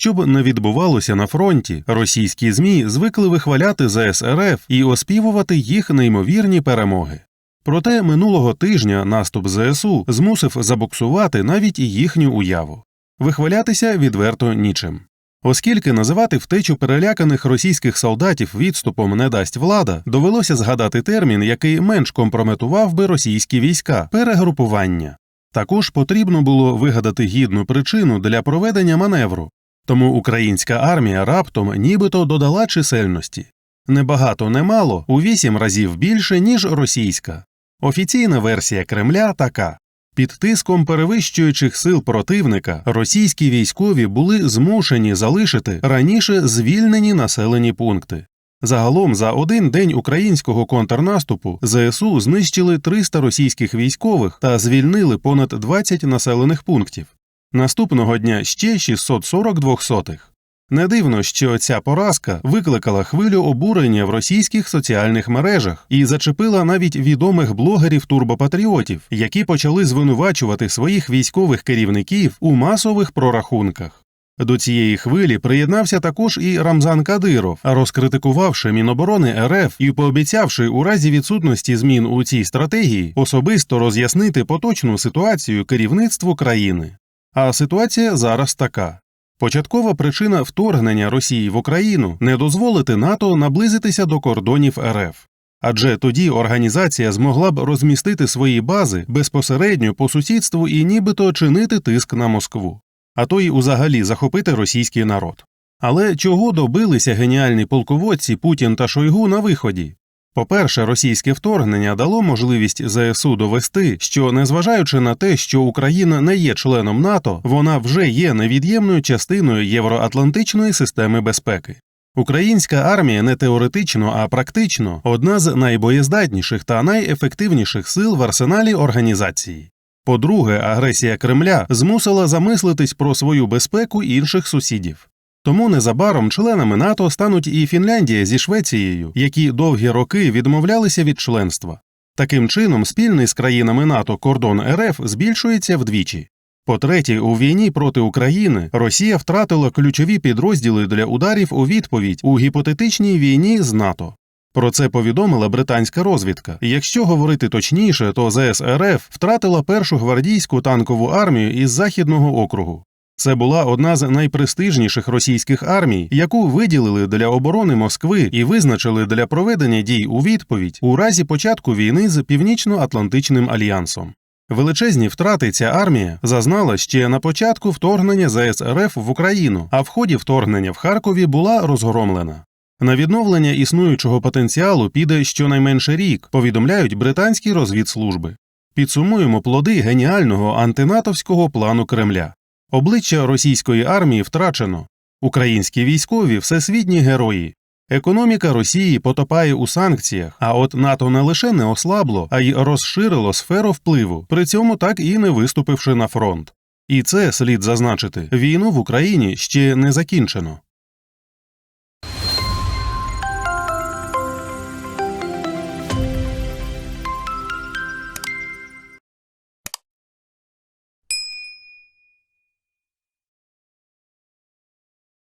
щоб не відбувалося на фронті, російські змі звикли вихваляти ЗСРФ і оспівувати їх неймовірні перемоги. Проте минулого тижня наступ ЗСУ змусив забуксувати навіть і їхню уяву. Вихвалятися відверто нічим. Оскільки називати втечу переляканих російських солдатів відступом не дасть влада, довелося згадати термін, який менш компрометував би російські війська перегрупування. Також потрібно було вигадати гідну причину для проведення маневру, тому українська армія раптом нібито додала чисельності небагато немало у вісім разів більше, ніж російська. Офіційна версія Кремля така під тиском перевищуючих сил противника російські військові були змушені залишити раніше звільнені населені пункти. Загалом за один день українського контрнаступу ЗСУ знищили 300 російських військових та звільнили понад 20 населених пунктів. Наступного дня ще 640 двохсотих. Не дивно, що ця поразка викликала хвилю обурення в російських соціальних мережах і зачепила навіть відомих блогерів турбопатріотів, які почали звинувачувати своїх військових керівників у масових прорахунках. До цієї хвилі приєднався також і Рамзан Кадиров, розкритикувавши Міноборони РФ і пообіцявши у разі відсутності змін у цій стратегії особисто роз'яснити поточну ситуацію керівництву країни. А ситуація зараз така. Початкова причина вторгнення Росії в Україну не дозволити НАТО наблизитися до кордонів РФ. Адже тоді організація змогла б розмістити свої бази безпосередньо по сусідству і нібито чинити тиск на Москву, а то й узагалі захопити російський народ. Але чого добилися геніальні полководці Путін та Шойгу на виході? По-перше, російське вторгнення дало можливість ЗСУ довести, що, незважаючи на те, що Україна не є членом НАТО, вона вже є невід'ємною частиною євроатлантичної системи безпеки. Українська армія не теоретично, а практично одна з найбоєздатніших та найефективніших сил в арсеналі організації. По-друге, агресія Кремля змусила замислитись про свою безпеку інших сусідів. Тому незабаром членами НАТО стануть і Фінляндія зі Швецією, які довгі роки відмовлялися від членства. Таким чином, спільний з країнами НАТО кордон РФ збільшується вдвічі. По третє, у війні проти України Росія втратила ключові підрозділи для ударів у відповідь у гіпотетичній війні з НАТО. Про це повідомила британська розвідка. Якщо говорити точніше, то ЗС втратила першу гвардійську танкову армію із західного округу. Це була одна з найпрестижніших російських армій, яку виділили для оборони Москви і визначили для проведення дій у відповідь у разі початку війни з Північно-Атлантичним альянсом. Величезні втрати ця армія зазнала ще на початку вторгнення ЗС в Україну, а в ході вторгнення в Харкові була розгромлена. На відновлення існуючого потенціалу піде щонайменше рік, повідомляють британські розвідслужби. Підсумуємо плоди геніального антинатовського плану Кремля. Обличчя російської армії втрачено, українські військові всесвітні герої. Економіка Росії потопає у санкціях, а от НАТО не лише не ослабло, а й розширило сферу впливу, при цьому так і не виступивши на фронт. І це слід зазначити війну в Україні ще не закінчено.